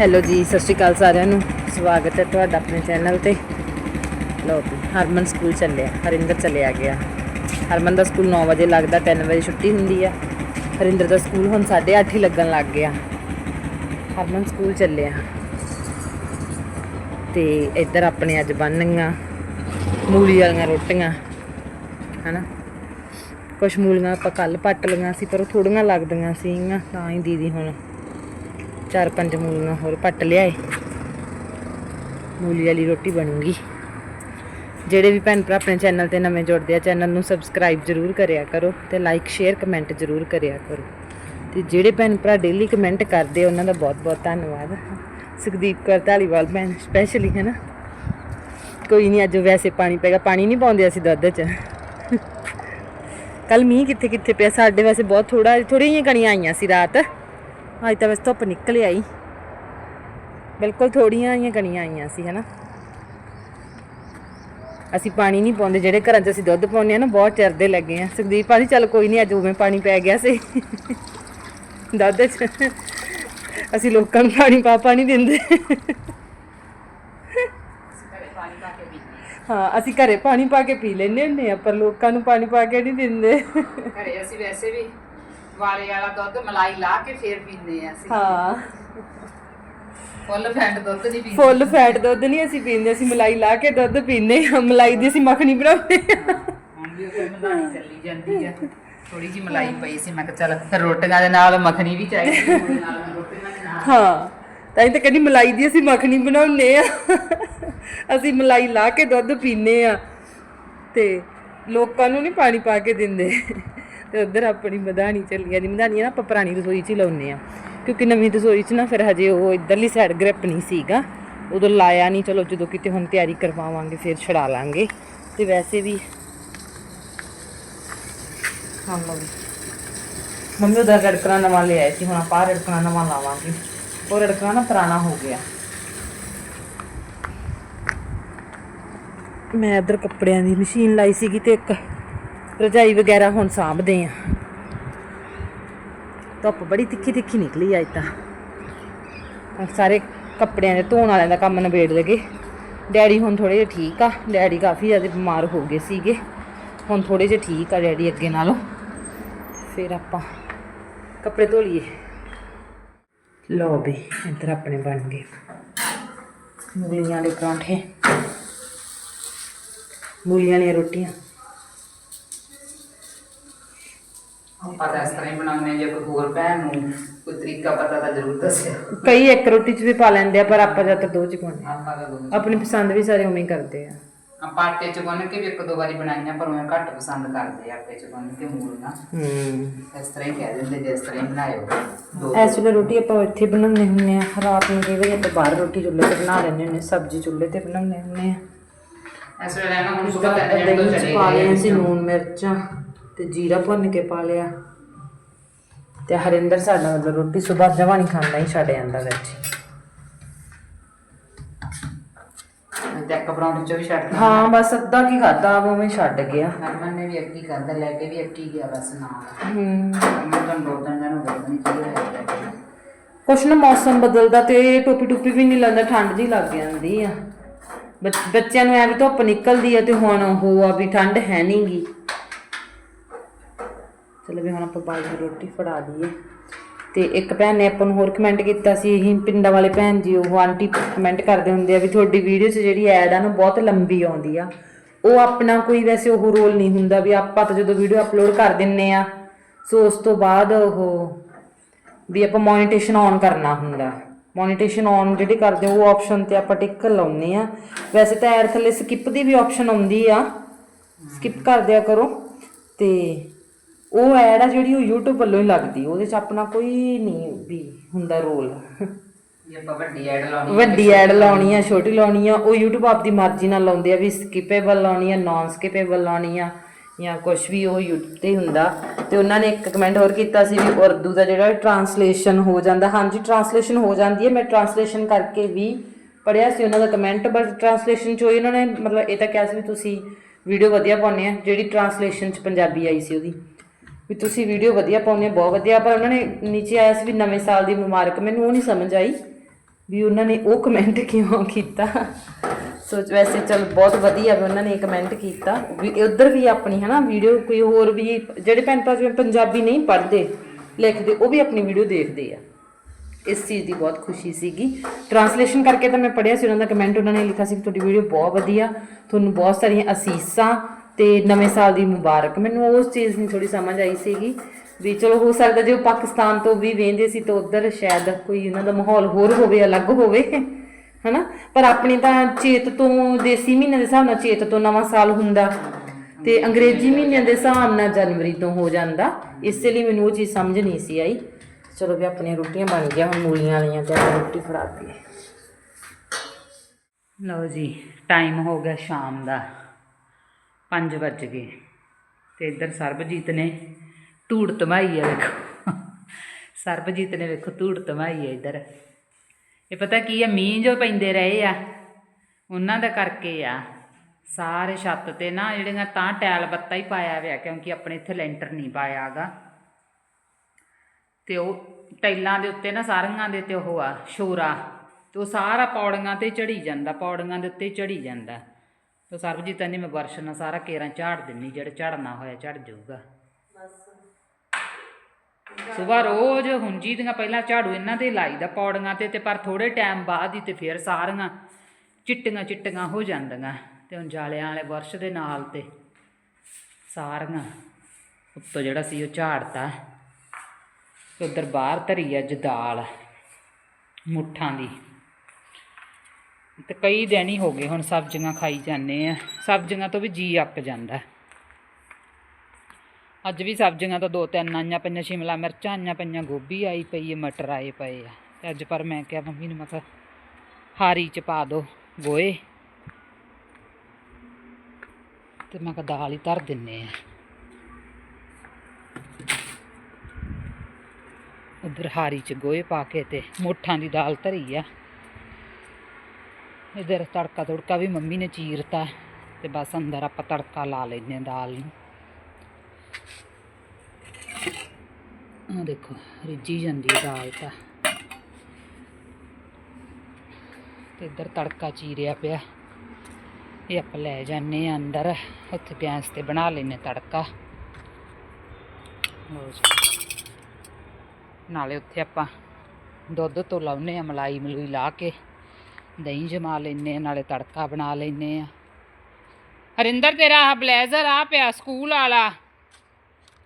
Hello ਜੀ, ਸਤਿ ਸ਼੍ਰੀ ਅਕਾਲ ਸਾਰਿਆਂ ਨੂੰ। ਸਵਾਗਤ ਹੈ ਤੁਹਾਡਾ ਆਪਣੇ ਚੈਨਲ ਤੇ। ਲਓ ਜੀ, ਹਰਮਨ ਸਕੂਲ ਚੱਲਿਆ, ਹਰਿੰਦਰ ਚੱਲਿਆ ਗਿਆ। ਹਰਮਨ ਦਾ ਸਕੂਲ 9 ਵਜੇ ਲੱਗਦਾ 3 ਵਜੇ ਛੁੱਟੀ ਹੁੰਦੀ ਆ। ਹਰਿੰਦਰ ਦਾ ਸਕੂਲ ਹੁਣ 8:30 ਹੀ ਲੱਗਣ ਲੱਗ ਗਿਆ। ਹਰਮਨ ਸਕੂਲ ਚੱਲਿਆ। ਤੇ ਇੱਧਰ ਆਪਣੇ ਅੱਜ ਬੰਨੀਆਂ ਮੂਲੀ ਵਾਲੀਆਂ ਰੋਟੀਆਂ, ਹਨਾ? ਕੁਛ ਮੂਲੀਆਂ ਆਪਾਂ ਕੱਲ ਪੱਟ ਲਈਆਂ ਸੀ, ਪਰ ਉਹ ਥੋੜੀਆਂ ਲੱਗਦੀਆਂ ਸੀਗੀਆਂ, ਤਾਂ ਹੀ ਦੀਦੀ ਹੁਣ ਚਾਰ ਪੰਜ ਮੂਲੀਆਂ ਹੋਰ ਪੱਟ ਲਿਆਏ। ਮੂਲੀ ਵਾਲੀ ਰੋਟੀ ਬਣੂਗੀ। ਜਿਹੜੇ ਵੀ ਭੈਣ ਭਰਾ ਆਪਣੇ ਚੈਨਲ ਤੇ ਨਵੇਂ ਜੁੜਦੇ ਆ, ਚੈਨਲ ਨੂੰ ਸਬਸਕ੍ਰਾਈਬ ਜਰੂਰ ਕਰਿਆ ਕਰੋ ਤੇ ਲਾਈਕ ਸ਼ੇਅਰ ਕਮੈਂਟ ਜਰੂਰ ਕਰਿਆ ਕਰੋ। ਤੇ ਜਿਹੜੇ ਭੈਣ ਭਰਾ ਡੇਲੀ ਕਮੈਂਟ ਕਰਦੇ ਉਹਨਾਂ ਦਾ ਬਹੁਤ ਬਹੁਤ ਧੰਨਵਾਦ। ਸੁਖਦੀਪ ਕੌਰ ਢਾਲੀਵਾਲ ਭੈਣ ਸਪੈਸ਼ਲੀ ਹੈ ਨਾ? ਕੋਈ ਨਹੀਂ ਅੱਜ ਵੈਸੇ ਪਾਣੀ ਪੈਗਾ ਪਾਣੀ ਨਹੀਂ ਪਾਉਂਦੇ ਅਸੀਂ ਦੁੱਧ 'ਚ। ਕੱਲ ਮੀਂਹ ਕਿੱਥੇ ਕਿੱਥੇ ਪਿਆ? ਸਾਡੇ ਵੈਸੇ ਬਹੁਤ ਥੋੜਾ ਥੋੜੀਆਂ ਜਿਹੀਆਂ ਕਣੀਆਂ ਆਈਆਂ ਸੀ ਰਾਤ। ਅੱਜ ਤਾਂ ਵੈਸੇ ਧੁੱਪ ਨਿਕਲ ਆਈ। ਬਿਲਕੁਲ ਥੋੜੀਆਂ ਆਈਆਂ ਕਣੀਆਂ ਆਈਆਂ ਸੀ, ਹਨਾ। ਅਸੀਂ ਪਾਣੀ ਨਹੀਂ ਪਾਉਂਦੇ, ਜਿਹੜੇ ਘਰਾਂ 'ਚ ਅਸੀਂ ਦੁੱਧ ਪਾਉਂਦੇ ਆ ਨਾ, ਬਹੁਤ ਚਿਰਦੇ ਲੱਗੇ ਆ ਸੁਖਦੀਪ ਪਾਣੀ ਚੱਲ ਕੋਈ ਨਹੀਂ, ਅੱਜ ਉਵੇਂ ਪਾਣੀ ਪੈ ਗਿਆ ਸੀ। ਦੁੱਧ 'ਚ ਅਸੀਂ ਲੋਕਾਂ ਨੂੰ ਪਾਣੀ ਪਾ, ਪਾਣੀ ਦਿੰਦੇ। ਹਾਂ, ਅਸੀਂ ਘਰੇ ਪਾਣੀ ਪਾ ਕੇ ਪੀ ਲੈਂਦੇ ਹੁੰਦੇ ਆ ਪਰ ਲੋਕਾਂ ਨੂੰ ਪਾਣੀ ਪਾ ਕੇ ਨਹੀਂ ਦਿੰਦੇ। ਘਰੇ ਅਸੀਂ ਵੈਸੇ ਵੀ ਵਾਲੇ ਵਾਲਾ ਦੁੱਧ ਮਲਾਈ ਲਾ ਕੇ ਫੇਰ ਪੀਂਦੇ ਆ ਅਸੀਂ। ਹਾਂ। ਫੁੱਲ ਫੈਟ ਦੁੱਧ ਨਹੀਂ ਪੀਂਦੇ। ਫੁੱਲ ਫੈਟ ਦੁੱਧ ਨਹੀਂ ਅਸੀਂ ਪੀਂਦੇ ਅਸੀਂ ਮਲਾਈ ਲਾ ਕੇ ਦੁੱਧ ਪੀਂਦੇ ਹਾਂ। ਮਲਾਈ ਦੀ ਅਸੀਂ ਮੱਖਣੀ ਬਣਾਉਂਦੇ। ਹਾਂ ਹੁਣ ਵੀ ਉਹ ਮਲਾਈ ਚੱਲੀ ਜਾਂਦੀ ਆ। ਥੋੜੀ ਜੀ ਮਲਾਈ ਪਈ ਸੀ ਮੈਂ ਕਿਹਾ ਚੱਲ ਫਿਰ ਰੋਟੀਆਂ ਦੇ ਨਾਲ ਮੱਖਣੀ ਵੀ ਚਾਹੀਦੀ ਉਹਦੇ ਨਾਲ ਮੈਂ ਰੋਟੀਆਂ ਦੇ ਨਾਲ। ਹਾਂ ਤਾਂ ਹੀ ਤਾਂ ਕਹਿੰਦੀ ਮਲਾਈ ਦੀ ਅਸੀਂ ਮੱਖਣੀ ਬਣਾਉਂਦੇ ਆ। ਅਸੀਂ ਮਲਾਈ ਲਾ ਕੇ ਦੁੱਧ ਪੀਂਦੇ ਆ ਤੇ ਲੋਕਾਂ ਨੂੰ ਨਹੀਂ ਪਾਣੀ ਪਾ ਕੇ ਦਿੰਦੇ। ਤੇ ਉਧਰ ਆਪਣੀ ਮਧਾਣੀ ਚੱਲੀ ਜਾਂਦੀ ਮਧਾਣੀ ਨਾ, ਆਪਾਂ ਪੁਰਾਣੀ ਰਸੋਈ 'ਚ ਹੀ ਲਾਉਂਦੇ ਆ। ਕਿਉਂਕਿ ਨਵੀਂ ਰਸੋਈ 'ਚ ਨਾ ਫਿਰ ਹਜੇ ਉਹ ਇਧਰਲੀ ਸਾਈਡ ਗ੍ਰਿਪ ਨਹੀਂ ਸੀਗਾ। ਉਦੋਂ ਲਾਇਆ ਨਹੀਂ ਚਲੋ ਜਦੋਂ ਕਿਤੇ ਹੁਣ ਤਿਆਰੀ ਕਰਵਾਵਾਂਗੇ, ਫਿਰ ਛੜਾ ਲਾਂਗੇ। ਤੇ ਵੈਸੇ ਵੀ ਹਾਂ ਮੰਮੀ ਮੰਮੀ ਉਹਦਾ ਰੜਕਣਾ ਨਵਾਂ ਲੈ ਸੀ, ਹੁਣ ਆਪਾਂ ਰੜਕਣਾ ਨਵਾਂ ਲਾਵਾਂਗੇ। ਉਹ ਰੜਕਣਾ ਨਾ ਪੁਰਾਣਾ ਹੋ ਗਿਆ। ਮੈਂ ਇਧਰ ਕੱਪੜਿਆਂ ਦੀ ਮਸ਼ੀਨ ਲਾਈ ਸੀਗੀ ਤੇ ਇੱਕ ਰਜਾਈ ਵਗੈਰਾ ਹੁਣ ਸਾਂਭਦੇ ਆ। ਧੁੱਪ ਬੜੀ ਤਿੱਖੀ ਤਿੱਖੀ ਨਿਕਲੀ ਅੱਜ ਤਾਂ। ਸਾਰੇ ਕੱਪੜਿਆਂ ਦੇ ਧੋਣ ਵਾਲਿਆਂ ਦਾ ਕੰਮ ਨਿਬੇੜ ਲਗੇ। ਡੈਡੀ ਹੁਣ ਥੋੜੇ ਜਿਹਾ ਠੀਕ ਆ। ਡੈਡੀ ਕਾਫੀ ਜ਼ਿਆਦਾ ਬਿਮਾਰ ਹੋ ਗਏ ਸੀਗੇ। ਹੁਣ ਥੋੜੇ ਜਿਹਾ ਠੀਕ ਆ ਡੈਡੀ ਅੱਗੇ ਨਾਲੋਂ। ਫਿਰ ਆਪਾਂ ਕੱਪੜੇ ਧੋ ਲਈਏ। ਲਓ ਵੀ ਇੱਧਰ ਆਪਣੇ ਬਣ ਗਏ। ਮੂਲੀਆਂ ਦੇ ਪਰੌਂਠੇ। ਮੂਲੀਆਂ ਦੀਆਂ ਰੋਟੀਆਂ। ਆਪਾਂ ਤਾਂ ਇਸ ਤਰ੍ਹਾਂ ਹੀ ਬਣਾਉਂਦੇ ਹਾਂ, ਜੇ ਕੋਈ ਹੋਰ ਭੈਣ ਨੂੰ ਕੋਈ ਤਰੀਕਾ ਪਤਾ ਤਾਂ ਜ਼ਰੂਰ ਦੱਸਿਓ। ਕਈ ਇੱਕ ਰੋਟੀ 'ਚ ਵੀ ਪਾ ਲੈਂਦੇ ਆ ਪਰ ਆਪਾਂ ਜ਼ਿਆਦਾਤਰ ਦੋ 'ਚ ਪਾਉਂਦੇ ਆ। ਆਪਾਂ ਤਾਂ ਆਪਣੀ ਪਸੰਦ ਵੀ ਸਾਰੇ ਉਵੇਂ ਹੀ ਕਰਦੇ ਆ। ਆਪਾਂ ਆਟੇ ਚ ਗੁੰਨ ਕੇ ਵੀ ਇੱਕ ਦੋ ਵਾਰੀ ਬਣਾਈਆਂ ਪਰ ਉਹ ਘੱਟ ਪਸੰਦ ਕਰਦੇ ਆ ਆਟੇ ਚ ਗੁੰਨ ਕੇ ਮੂਲੀਆਂ ਹੂੰ। ਇਸ ਤਰ੍ਹਾਂ ਹੀ ਕਹਿ ਦਿੰਦੇ ਜਿਸ ਤਰ੍ਹਾਂ ਹੀ ਬਣਾਇਓ ਦੋ ਐਸ ਵੇਲੇ ਰੋਟੀ ਆਪਾਂ ਇੱਥੇ ਬਣਾਉਂਦੇ ਹੁੰਦੇ ਆ ਰਾਤ ਨੂੰ ਕਈ ਵਾਰੀ ਆਪਾਂ ਬਾਹਰ ਰੋਟੀ ਚੁੱਲ੍ਹੇ ਤੇ ਬਣਾ ਲੈਂਦੇ ਹੁੰਦੇ ਸਬਜ਼ੀ ਚੁੱਲ੍ਹੇ ਤੇ ਬਣਾਉਂਦੇ ਹੁੰਦੇ ਆ। ਇਸ ਵੇਲੇ ਨਾ ਹੁਣ ਤਿੰਨ ਦਹੀਂ ਜਣੇ ਤੋਂ ਚ ਚਲੇ ਪਾ ਗਏ ਲਿਆ ਸੀ ਨੂਨ ਮਿਰਚਾਂ। ਤੇ ਜੀਰਾ ਭੁੰਨ ਕੇ ਪਾ ਲਿਆ। ਤੇ ਹਰਿੰਦਰ ਸਾਡਾ ਮਤਲਬ ਰੋਟੀ ਸਵੇਰ ਜਮਾ ਨਹੀਂ ਖਾਂਦਾ ਹੀ ਛੱਡ ਜਾਂਦਾ ਵਿੱਚ। ਇੱਕ ਪਰੌਂਠੇ ਚ ਵੀ ਛੱਡ ਦਿੱਤਾ ਹਾਂ ਬਸ ਅੱਧਾ ਕੀ ਖਾਦਾ ਉਹ ਉਵੇਂ ਛੱਡ ਗਿਆ। ਹਰਮਨ ਨੇ ਵੀ ਅੱਕੀ ਕਰਦਾ ਲੈ ਕੇ ਵੀ ਅੱਕੀ ਗਿਆ ਬਸ ਨਾਲ। ਹੂੰ। ਮੈਂ ਤਾਂ ਦੋ ਤਿੰਨ ਦਿਨ ਹੋ ਗਏ ਪਤਾ ਨਹੀਂ ਕੀ ਹੋਇਆ ਲੈ ਕੇ। ਕੁਛ ਨਾ ਮੌਸਮ ਬਦਲਦਾ ਤੇ ਟੋਪੀ ਟੋਪੀ ਵੀ ਨਹੀਂ ਲੱਗਦਾ ਠੰਡ ਜੀ ਲੱਗ ਜਾਂਦੀ ਆ। ਬੱਚ- ਬੱਚਿਆਂ ਨੂੰ ਐ ਵੀ ਧੁੱਪ ਨਿਕਲਦੀ ਆ ਤੇ ਹੁਣ ਉਹ ਆ ਵੀ ਠੰਡ ਹੈ ਨਹੀਂਗੀ ਚਲੋ ਵੀ ਹੁਣ ਆਪਾਂ ਬਾਅਦ ਰੋਟੀ ਫੜਾ ਦਈਏ। ਤੇ ਇੱਕ ਭੈਣ ਨੇ ਆਪਾਂ ਨੂੰ ਹੋਰ ਕਮੈਂਟ ਕੀਤਾ ਸੀ, ਇਹ ਪਿੰਡਾਂ ਵਾਲੇ ਭੈਣ ਜੀ, ਉਹ ਆਂਟੀ ਕਮੈਂਟ ਕਰਦੇ ਹੁੰਦੇ ਆ ਵੀ ਤੁਹਾਡੀ ਵੀਡੀਓ 'ਚ ਜਿਹੜੀ ਐਡ ਆ ਨਾ ਬਹੁਤ ਲੰਬੀ ਆਉਂਦੀ ਆ। ਉਹ ਆਪਣਾ ਕੋਈ ਵੈਸੇ ਉਹ ਰੋਲ ਨਹੀਂ ਹੁੰਦਾ ਵੀ ਆਪਾਂ ਤਾਂ ਜਦੋਂ ਵੀਡੀਓ ਅਪਲੋਡ ਕਰ ਦਿੰਨੇ ਆ, ਸੋ ਉਸ ਤੋਂ ਬਾਅਦ ਉਹ ਵੀ ਆਪਾਂ ਮੋਨੀਟੇਸ਼ਨ ਔਨ ਕਰਨਾ ਹੁੰਦਾ। ਮੋਨੀਟੇਸ਼ਨ ਔਨ ਜਿਹੜੀ ਕਰਦੇ ਉਹ ਆਪਸ਼ਨ ਤੇ ਆਪਾਂ ਟਿਕ ਲਾਉਨੇ ਆ। ਵੈਸੇ ਤਾਂ ਐਡ ਥੱਲੇ ਸਕਿਪ ਦੀ ਵੀ ਆਪਸ਼ਨ ਆਉਂਦੀ ਆ। ਸਕਿਪ ਕਰ ਦਿਆ ਕਰੋ। ਤੇ ਉਹ ਐਡ ਆ ਜਿਹੜੀ ਉਹ YouTube ਵੱਲੋਂ ਹੀ ਲੱਗਦੀ ਉਹਦੇ 'ਚ ਆਪਣਾ ਕੋਈ ਨਹੀਂ ਵੀ ਹੁੰਦਾ ਰੋਲ। ਜੇ ਆਪਾਂ ਵੱਡੀ ਐਡ ਲਾਉਣੀ ਵੱਡੀ ਐਡ ਲਾਉਣੀ ਆ। ਛੋਟੀ ਲਾਉਣੀ ਆ ਉਹ YouTube ਆਪਦੀ ਮਰਜ਼ੀ ਨਾਲ ਲਾਉਂਦੇ ਆ ਵੀ ਸਕਿਪੇਬਲ ਲਾਉਣੀ ਆ ਨਾਨ ਸਕਿਪੇਬਲ ਲਾਉਣੀ ਆ ਜਾਂ ਕੁਝ ਵੀ ਉਹ YouTube ਤੇ ਹੁੰਦਾ। ਤੇ ਉਹਨਾਂ ਨੇ ਇੱਕ ਕਮੈਂਟ ਹੋਰ ਕੀਤਾ ਸੀ ਵੀ ਉਰਦੂ ਦਾ ਜਿਹੜਾ ਟਰਾਂਸਲੇਸ਼ਨ ਹੋ ਜਾਂਦਾ ਹਾਂਜੀ ਟਰਾਂਸਲੇਸ਼ਨ ਹੋ ਜਾਂਦੀ ਹੈ ਮੈਂ ਟਰਾਂਸਲੇਸ਼ਨ ਕਰਕੇ ਵੀ ਪੜਿਆ ਸੀ ਉਹਨਾਂ ਦਾ ਕਮੈਂਟ ਬਟ ਟਰਾਂਸਲੇਸ਼ਨ ਚ ਹੋਈ ਉਹਨਾਂ ਨੇ ਮਤਲਬ ਇਹ ਤਾਂ ਕਿਹਾ ਸੀ ਵੀ ਤੁਸੀਂ ਵੀਡੀਓ ਵਧੀਆ ਪਾਉਂਦੇ ਆ ਜਿਹੜੀ ਟਰਾਂਸਲੇਸ਼ਨ ਚ ਪੰਜਾਬੀ ਆਈ ਸੀ ਉਹਦੀ। ਵੀ ਤੁਸੀਂ ਵੀਡੀਓ ਵਧੀਆ ਪਾਉਂਦੇ ਹੋ, ਬਹੁਤ ਵਧੀਆ, ਪਰ ਉਹਨਾਂ ਨੇ ਨੀਚੇ ਆਇਆ ਸੀ ਵੀ ਨਵੇਂ ਸਾਲ ਦੀ ਮੁਬਾਰਕ, ਮੈਨੂੰ ਉਹ ਨਹੀਂ ਸਮਝ ਆਈ ਵੀ ਉਹਨਾਂ ਨੇ ਉਹ ਕਮੈਂਟ ਕਿਉਂ ਕੀਤਾ। ਸੋ ਵੈਸੇ ਚਲ ਬਹੁਤ ਵਧੀਆ ਵੀ ਉਹਨਾਂ ਨੇ ਕਮੈਂਟ ਕੀਤਾ। ਵੀ ਉਧਰ ਵੀ ਆਪਣੀ, ਹਨਾ, ਵੀਡੀਓ ਕੋਈ ਹੋਰ ਵੀ, ਜਿਹੜੇ ਭੈਣ ਭਰਾ ਜਿਵੇਂ ਪੰਜਾਬੀ ਨਹੀਂ ਪੜ੍ਹਦੇ, ਲਿਖਦੇ, ਉਹ ਵੀ ਆਪਣੀ ਵੀਡੀਓ ਦੇਖਦੇ ਆ। ਇਸ ਚੀਜ਼ ਦੀ ਬਹੁਤ ਖੁਸ਼ੀ ਸੀਗੀ। ਟਰਾਂਸਲੇਸ਼ਨ ਕਰਕੇ ਤਾਂ ਮੈਂ ਪੜਿਆ ਸੀ, ਉਹਨਾਂ ਦਾ ਕਮੈਂਟ ਉਹਨਾਂ ਨੇ ਲਿਖਿਆ ਸੀ ਕਿ ਤੁਹਾਡੀ ਵੀਡੀਓ ਬਹੁਤ ਵਧੀਆ, ਤੁਹਾਨੂੰ ਬਹੁਤ ਸਾਰੀਆਂ ਅਸੀਸਾਂ ਤੇ ਨਵੇਂ ਸਾਲ ਦੀ ਮੁਬਾਰਕ। ਮੈਨੂੰ ਉਸ ਚੀਜ਼ ਦੀ ਥੋੜੀ ਸਮਝ ਆਈ ਸੀਗੀ ਵੀ ਚਲੋ ਹੋ ਸਕਦਾ ਜੇ ਉਹ ਪਾਕਿਸਤਾਨ ਤੋਂ ਵੀ ਵੇਂਦੇ ਸੀ ਤਾਂ ਉਧਰ ਸ਼ਾਇਦ ਕੋਈ ਉਹਨਾਂ ਦਾ ਮਾਹੌਲ ਹੋਰ ਹੋਵੇ, ਅਲੱਗ ਹੋਵੇ, ਹਨਾ? ਪਰ ਆਪਣੀ ਤਾਂ ਚੇਤ ਤੋਂ ਦੇਸੀ ਮਹੀਨੇ ਦੇ ਹਿਸਾਬ ਨਾਲ ਚੇਤ ਤੋਂ ਨਵਾਂ ਸਾਲ ਹੁੰਦਾ ਤੇ ਅੰਗਰੇਜ਼ੀ ਮਹੀਨੇ ਦੇ ਹਿਸਾਬ ਨਾਲ ਜਨਵਰੀ ਤੋਂ ਹੋ ਜਾਂਦਾ। ਇਸੇ ਲਈ ਮੈਨੂੰ ਉਹ ਚੀਜ਼ ਸਮਝ ਨਹੀਂ ਸੀ ਆਈ। ਚਲੋ ਵੀ ਆਪਣੀਆਂ ਰੋਟੀਆਂ ਬਣ ਗਈਆਂ, ਹੁਣ ਮੂਲੀਆਂ ਵਾਲੀਆਂ ਤੇ ਰੋਟੀ ਫੜਾ ਦਈਏ। ਲਓ ਜੀ ਟਾਈਮ ਹੋ ਗਿਆ ਸ਼ਾਮ ਦਾ। 5 ਵੱਜ ਗਏ। ਤੇ ਇੱਧਰ ਸਰਬਜੀਤ ਨੇ ਧੂੜ ਧਮਾਈ ਆ, ਵੇਖੋ। ਸਰਬਜੀਤ ਨੇ ਵੇਖੋ ਧੂੜ ਧਮਾਈ ਹੈ ਇੱਧਰ। ਇਹ ਪਤਾ ਕੀ ਆ, ਮੀਂਹ ਜੋ ਪੈਂਦੇ ਰਹੇ ਆ, ਉਹਨਾਂ ਦਾ ਕਰਕੇ ਆ। ਸਾਰੇ ਛੱਤ ਤੇ ਨਾ ਜਿਹੜੀਆਂ ਤਾਂ ਟੈਲ ਬੱਤਾ ਹੀ ਪਾਇਆ ਹੋਇਆ, ਕਿਉਂਕਿ ਆਪਣੇ ਇੱਥੇ ਲੈਂਟਰ ਨਹੀਂ ਪਾਇਆਗਾ ਤੇ ਉਹ ਟੈਲਾਂ ਦੇ ਉੱਤੇ ਨਾ ਸਾਰੀਆਂ ਦੇ ਤੇ ਉਹ ਆ, ਸ਼ੋਰਾ। ਤੇ ਉਹ ਸਾਰਾ ਪੌੜੀਆਂ ਤੇ ਚੜੀ ਜਾਂਦਾ, ਪੌੜੀਆਂ ਦੇ ਉੱਤੇ ਚੜੀ ਜਾਂਦਾ। ਤੇ ਸਰਬਜੀਤ ਕਹਿੰਦੀ ਮੈਂ ਬਰਸ਼ ਨਾਲ ਸਾਰਾ ਕੇਰਾਂ ਝਾੜ ਦਿੰਨੀ, ਜਿਹੜਾ ਝੜਨਾ ਹੋਇਆ ਝੜ ਜਾਊਗਾ। ਸਵੇਰ ਰੋਜ਼ ਹੁੰਜੀ ਦੀਆਂ ਪਹਿਲਾਂ ਝਾੜੂ ਇਹਨਾਂ ਦੇ ਲਾਈਦਾ ਪੌੜੀਆਂ ਤੇ ਤੇ ਪਰ ਥੋੜੇ ਟਾਈਮ ਬਾਅਦ ਹੀ ਤੇ ਫਿਰ ਸਾਰੀਆਂ ਚਿੱਟੀਆਂ ਚਿੱਟੀਆਂ ਹੋ ਜਾਂਦੀਆਂ ਤੇ ਹੁਣ ਜਾਲਿਆਂ ਵਾਲੇ ਬਰਸ਼ ਦੇ ਨਾਲ ਤੇ ਸਾਰੀਆਂ ਉੱਤੋਂ ਜਿਹੜਾ ਸੀ ਉਹ ਝਾੜਤਾ। ਤੇ ਉਧਰ ਬਾਹਰ ਧਰੀ ਅੱਜ ਦਾਲ ਮੁੱਠਾਂ ਦੀ। ਤੇ ਕਈ ਦਿਨ ਹੀ ਹੋ ਗਏ ਹੁਣ ਸਬਜ਼ੀਆਂ ਖਾਈ ਜਾਂਦੇ ਆ। ਸਬਜ਼ੀਆਂ ਤੋਂ ਵੀ ਜੀ ਅੱਕ ਜਾਂਦਾ। ਅੱਜ ਵੀ ਸਬਜ਼ੀਆਂ ਤਾਂ ਦੋ ਤਿੰਨ ਆਈਆਂ ਪਈਆਂ, ਸ਼ਿਮਲਾ ਮਿਰਚਾਂ ਆਈਆਂ ਪਈਆਂ, ਗੋਭੀ ਆਈ ਪਈ ਹੈ, ਮਟਰ ਆਏ ਪਏ ਆ। ਤੇ ਅੱਜ ਪਰ ਮੈਂ ਕਿਹਾ, ਮੰਮੀ ਨੂੰ ਮੈਂ ਕਿਹਾ, ਹਾਰੀ ਚ ਪਾ ਦੋ ਗੋਏ ਤੇ ਮੈਂ ਕਿਹਾ, ਦਾਲ ਹੀ ਧਰ ਦਿੰਨੇ ਆ। ਉਧਰ ਹਾਰੀ ਚ ਗੋਏ ਪਾ ਕੇ ਤੇ ਮੋਠਾਂ ਦੀ ਦਾਲ ਧਰੀ ਆ। ਇਧਰ ਤੜਕਾ ਤੁੜਕਾ ਵੀ ਮੰਮੀ ਨੇ ਚੀਰਤਾ ਤੇ ਬਸ ਅੰਦਰ ਆਪਾਂ ਤੜਕਾ ਲਾ ਲੈਨੇ ਆ ਦਾਲ ਨੂੰ। ਆ ਦੇਖੋ, ਰਿੱਝੀ ਜਾਂਦੀ ਹੈ ਦਾਲ ਤਾਂ। ਤੇ ਇੱਧਰ ਤੜਕਾ ਚੀਰਿਆ ਪਿਆ। ਇਹ ਆਪਾਂ ਲੈ ਜਾਂਦੇ ਆ ਅੰਦਰ। ਉੱਥੇ ਗੈਸ ਤੇ ਬਣਾ ਲੈਨੇ ਤੜਕਾ। ਲਓ ਨਾਲੇ ਉੱਥੇ ਆਪਾਂ ਦੁੱਧ ਤੋਂ ਲਾਉਨੇ ਆ ਮਲਾਈ ਮਲੂਈ ਲਾ ਕੇ। ਦਹੀਂ ਜਮਾ ਲੈਨੇ ਆ ਨਾਲੇ ਤੜਕਾ ਬਣਾ ਲੈਨੇ ਆ। ਹਰਿੰਦਰ ਤੇਰਾ ਆ ਬਲੇਜ਼ਰ ਆ ਪਿਆ ਸਕੂਲ ਵਾਲਾ।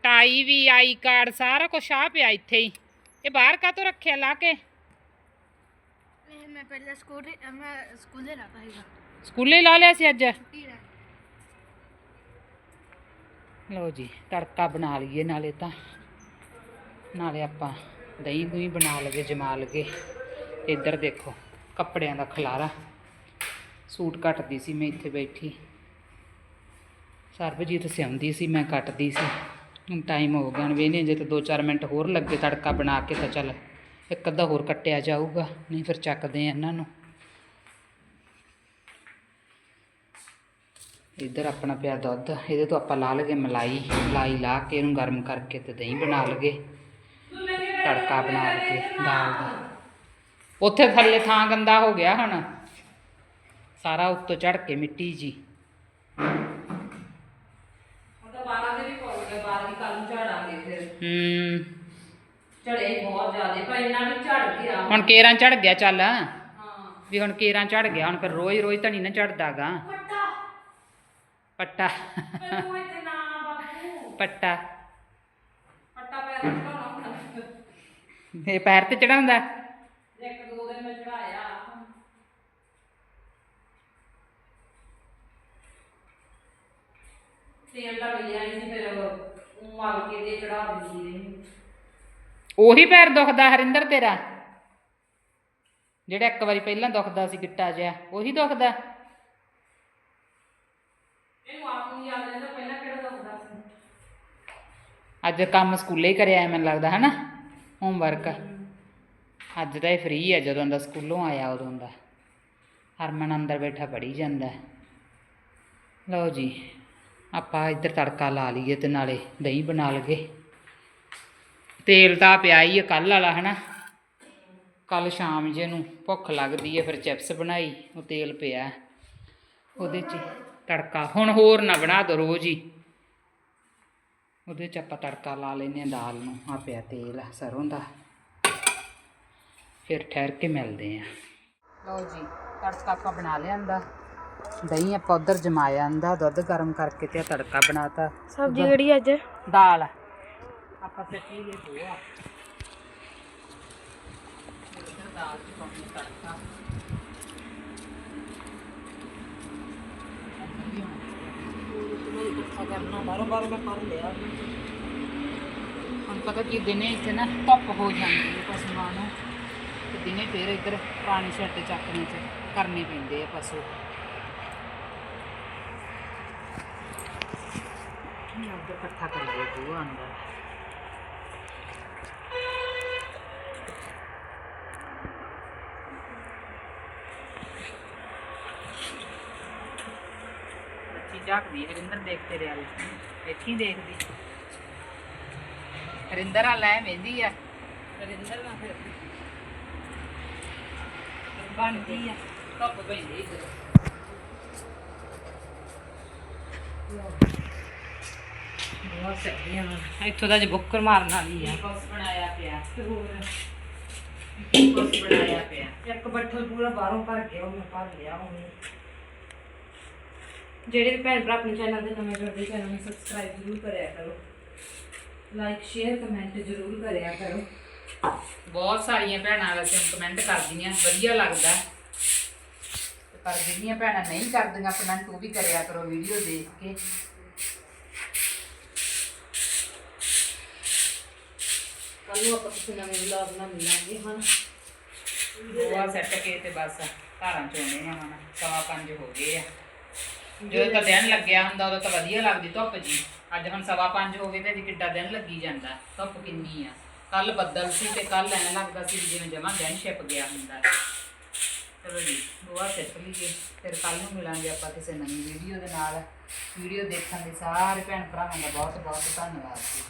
ਟਾਈ ਵੀ ਆਈ ਕਾਰਡ ਸਾਰਾ ਕੁਝ ਆ ਪਿਆ ਇੱਥੇ ਹੀ। ਇਹ ਬਾਹਰ ਕਾ ਤੋਂ ਰੱਖਿਆ ਲਾ ਕੇ? ਮੈਂ ਸਕੂਲ ਸਕੂਲੇ ਲਾ ਲਿਆ ਸੀ ਅੱਜ? ਲਓ ਜੀ ਤੜਕਾ ਬਣਾ ਲਈਏ ਨਾਲੇ ਤਾਂ। ਨਾਲੇ ਆਪਾਂ ਦਹੀਂ ਦੂਈ ਬਣਾ ਲਗੇ ਜਮਾ ਲਗੇ ਇੱਧਰ ਦੇਖੋ। ਕੱਪੜਿਆਂ ਦਾ ਖਲਾਰਾ। ਸੂਟ ਕੱਟਦੀ ਸੀ ਮੈਂ ਇੱਥੇ ਬੈਠੀ। ਸਰਬਜੀਤ ਸਿਉਂਦੀ ਸੀ, ਮੈਂ ਕੱਟਦੀ ਸੀ। ਹੁਣ ਟਾਈਮ ਹੋ ਗਿਆ, ਹੁਣ ਵੇਨੇ ਜੇ ਤਾਂ 2-4 ਮਿੰਟ ਹੋਰ ਲੱਗੇ ਤੜਕਾ ਬਣਾ ਕੇ ਤਾਂ ਚੱਲ ਇੱਕ ਅੱਧਾ ਹੋਰ ਕੱਟਿਆ ਜਾਊਗਾ, ਨਹੀਂ ਫਿਰ ਚੱਕਦੇ ਆ ਇਹਨਾਂ ਨੂੰ। ਇੱਧਰ ਆਪਣਾ ਪਿਆ ਦੁੱਧ, ਇਹਦੇ ਤੋਂ ਆਪਾਂ ਲਾ ਲਗੇ ਮਲਾਈ ਮਲਾਈ ਲਾ ਕੇ ਇਹਨੂੰ ਗਰਮ ਕਰਕੇ ਤੇ ਦਹੀਂ ਬਣਾ ਲਗੇ। ਤੜਕਾ ਬਣਾ ਲਗੇ ਦਾਲ ਦਾ। ਉੱਥੇ ਥੱਲੇ ਥਾਂ ਗੰਦਾ ਹੋ ਗਿਆ ਹੁਣ। ਸਾਰਾ ਉੱਤੋਂ ਚੜ ਕੇ ਮਿੱਟੀ ਜੀ। ਹੂੰ। ਝੜੇ ਬਹੁਤ ਜ਼ਿਆਦੇ ਪਰ ਇੰਨਾ ਵੀ ਝੜ ਗਿਆ। ਹੁਣ ਕੇਰਾਂ ਚੜ ਗਿਆ ਚੱਲ। ਵੀ ਹੁਣ ਕੇਰਾਂ ਚੜ ਗਿਆ ਹੁਣ ਫਿਰ ਰੋਜ਼ ਰੋਜ਼ ਤਾਂ ਨਹੀਂ ਨਾ ਪੱਟਾ। ਨਾ ਬਾਪੂ। ਪੱਟਾ। ਪੱਟਾ ਪੈਰ ਇਹ ਪੈਰ ਤੇ ਚੜਾਉਂਦਾ ਇੱਕ ਦੋ ਦਿਨ ਮੈਂ ਚੜਾਇਆ ਤੇਲ ਦਾ ਮਿਲਿਆ ਨਹੀਂ ਸੀ ਫਿਰ ਉਹ ਮਲ ਕੇ ਦੇ ਚੜਾ ਦਿੰਦੀ ਰਹੀ ਉਹੀ ਪੈਰ ਦੁਖਦਾ ਹਰਿੰਦਰ ਤੇਰਾ? ਜਿਹੜਾ ਇੱਕ ਵਾਰੀ ਪਹਿਲਾਂ ਦੁਖਦਾ ਸੀ ਗਿੱਟਾ ਜਿਹਾ ਉਹੀ ਦੁਖਦਾ? ਇਹਨੂੰ ਆਪ ਨੂੰ ਯਾਦ ਰਹਿੰਦਾ ਪਹਿਲਾਂ ਕਿਹੜਾ ਦੁਖਦਾ ਸੀ? ਅੱਜ ਕੰਮ ਸਕੂਲੇ ਹੀ ਕਰਿਆ ਮੈਨੂੰ ਲੱਗਦਾ ਹਨਾ? ਹੋਮਵਰਕ ਅੱਜ ਤਾਂ ਇਹ ਫ੍ਰੀ ਹੈ ਜਦੋਂ ਦਾ ਸਕੂਲੋਂ ਆਇਆ ਉਦੋਂ ਦਾ। ਹਰਮਨ ਅੰਦਰ ਬੈਠਾ ਪੜੀ ਜਾਂਦਾ। ਲਓ ਜੀ। ਆਪਾਂ ਇੱਧਰ ਤੜਕਾ ਲਾ ਲਈਏ ਤੇ ਨਾਲੇ ਦਹੀਂ ਬਣਾ ਲਗੇ ਤੇਲ ਤਾਂ ਪਿਆ ਹੀ ਹੈ ਕੱਲ ਵਾਲਾ, ਹਨਾ? ਕੱਲ ਸ਼ਾਮ ਜੇ ਨੂੰ ਭੁੱਖ ਲੱਗਦੀ ਹੈ ਫਿਰ ਚਿਪਸ ਬਣਾਈ, ਉਹ ਤੇਲ ਪਿਆ। ਉਹਦੇ 'ਚ ਤੜਕਾ, ਹੁਣ ਹੋਰ ਨਾ ਬਣਾ ਦੋ ਰੋਜ਼ ਹੀ। ਉਹਦੇ 'ਚ ਆਪਾਂ ਤੜਕਾ ਲਾ ਲੈਨੇ ਆ ਦਾਲ ਨੂੰ, ਆ ਪਿਆ ਤੇਲ ਸਰੋਂ ਦਾ। ਫਿਰ ਠਹਿਰ ਕੇ ਮਿਲਦੇ ਆ। ਲਓ ਜੀ, ਤੜਕਾ ਆਪਾਂ ਬਣਾ ਲਿਆਂਦਾ। ਦਹੀਂ ਆਪਾਂ ਉਧਰ ਜਮਾਇਆ ਆਂਦਾ ਦੁੱਧ ਗਰਮ ਕਰਕੇ ਤੇ ਆਹ ਤੜਕਾ ਬਣਾਤਾ। ਸਬਜ਼ੀ ਕਿਹੜੀ ਅੱਜ? ਦਾਲ। ਆਪਾਂ ਸਿੱਟੀ ਦੇ ਦੋਆ ਦਾਲ ਚ ਪਾਉਣੀ ਤੜਕਾ ਹੁਣ ਪਤਾ ਕੀ ਦਿਨੇ ਇੱਥੇ ਨਾ ਧੁੱਪ ਹੋ ਜਾਂਦੀ ਹੈ ਪਸ਼ੂਆਂ ਨੂੰ ਤੇ ਦਿਨੇ ਫੇਰ ਇੱਧਰ ਪਾਣੀ ਛੱਟ ਚੱਕਣੇ ਚ ਕਰਨੇ ਪੈਂਦੇ ਆ ਪਸ਼ੂ। ਉੱਧਰ ਇਕੱਠਾ ਕਰੀਏ ਤੂੰ ਅੰਦਰ। ਬੱਚੀ ਹੈ ਹਰਿੰਦਰ ਦੇਖਤੇ ਰਿਹਾ ਵੇਖੀ ਦੇਖਦੀ। ਹਰਿੰਦਰ ਆ ਲੈ ਵੇਂਦੀ ਆ। ਹਰਿੰਦਰ ਨਾ ਫਿਰ। ਬਣਦੀ ਆ। ਧੁੱਪ ਪੈਂਦੀ ਇੱਧਰ। ਬਹੁਤ ਇੱਥੋਂ ਦਾ ਜੇ ਬੁੱਕਰ ਮਾਰਨ ਵਾਲੀ ਆ। ਕੁਛ ਬਣਾਇਆ ਪਿਆ। ਤੇ ਹੋਰ? ਕੁਛ ਬਣਾਇਆ ਪਿਆ। ਇੱਕ ਬੱਠਲ ਪੂਰਾ ਬਾਹਰੋਂ ਭਰ ਗਿਆ ਉਹ ਮੈਂ ਭਰ ਲਿਆ ਹੁਣ। ਜਿਹੜੇ ਵੀ ਭੈਣ ਭਰਾ ਆਪਣੇ ਚੈਨਲ ਦੇ ਨਵੇਂ ਜੁੜਦੇ ਚੈਨਲ ਨੂੰ ਸਬਸਕ੍ਰਾਈਬ ਜ਼ਰੂਰ ਕਰਿਆ ਕਰੋ। ਲਾਈਕ ਸ਼ੇਅਰ ਕਮੈਂਟ ਜ਼ਰੂਰ ਕਰਿਆ ਕਰੋ। ਬਹੁਤ ਸਾਰੀਆਂ ਭੈਣਾਂ ਵੈਸੇ ਕਮੈਂਟ ਕਰਦੀਆਂ ਵਧੀਆ ਲੱਗਦਾ। ਪਰ ਜਿਹੜੀਆਂ ਭੈਣਾਂ ਨਹੀਂ ਕਰਦੀਆਂ ਕਮੈਂਟ ਉਹ ਵੀ ਕਰਿਆ ਕਰੋ ਵੀਡੀਓ ਦੇਖ ਕੇ। ਕੱਲ ਨੂੰ ਆਪਾਂ ਕਿਸੇ ਨਵੇਂ ਵਲੌਗ ਨਾਲ ਮਿਲਾਂਗੇ ਹਨ? ਗੋਆ ਸੈੱਟ ਕੇ ਤੇ ਬਸ ਘਰਾਂ ਚ ਆਉਣੇ ਆ ਹੁਣ ਸਵਾ ਪੰਜ ਹੋ ਗਏ ਆ। ਜਦੋਂ ਤਾਂ ਦਿਨ ਲੱਗਿਆ ਹੁੰਦਾ ਉਦੋਂ ਤਾਂ ਵਧੀਆ ਲੱਗਦੀ ਧੁੱਪ ਜੀ। ਅੱਜ ਹੁਣ ਸਵਾ ਪੰਜ ਹੋ ਗਏ ਤੇ ਅੱਜ ਕਿੱਡਾ ਦਿਨ ਲੱਗੀ ਜਾਂਦਾ ਧੁੱਪ ਕਿੰਨੀ ਆ। ਕੱਲ ਬੱਦਲ ਸੀ ਤੇ ਕੱਲ ਐਂ ਲੱਗਦਾ ਸੀ ਜਿਵੇਂ ਜਮਾਂ ਦਿਨ ਛਿਪ ਗਿਆ ਹੁੰਦਾ। ਚਲੋ ਜੀ ਗੋਆ ਸੈੱਟ ਲਈਏ ਫਿਰ ਕੱਲ ਨੂੰ ਮਿਲਾਂਗੇ ਆਪਾਂ ਕਿਸੇ ਨਵੀਂ ਵੀਡੀਓ ਦੇ ਨਾਲ। ਵੀਡੀਓ ਦੇਖਣ ਦੇ ਸਾਰੇ ਭੈਣ ਭਰਾਵਾਂ ਦਾ ਬਹੁਤ ਬਹੁਤ ਧੰਨਵਾਦ ਜੀ।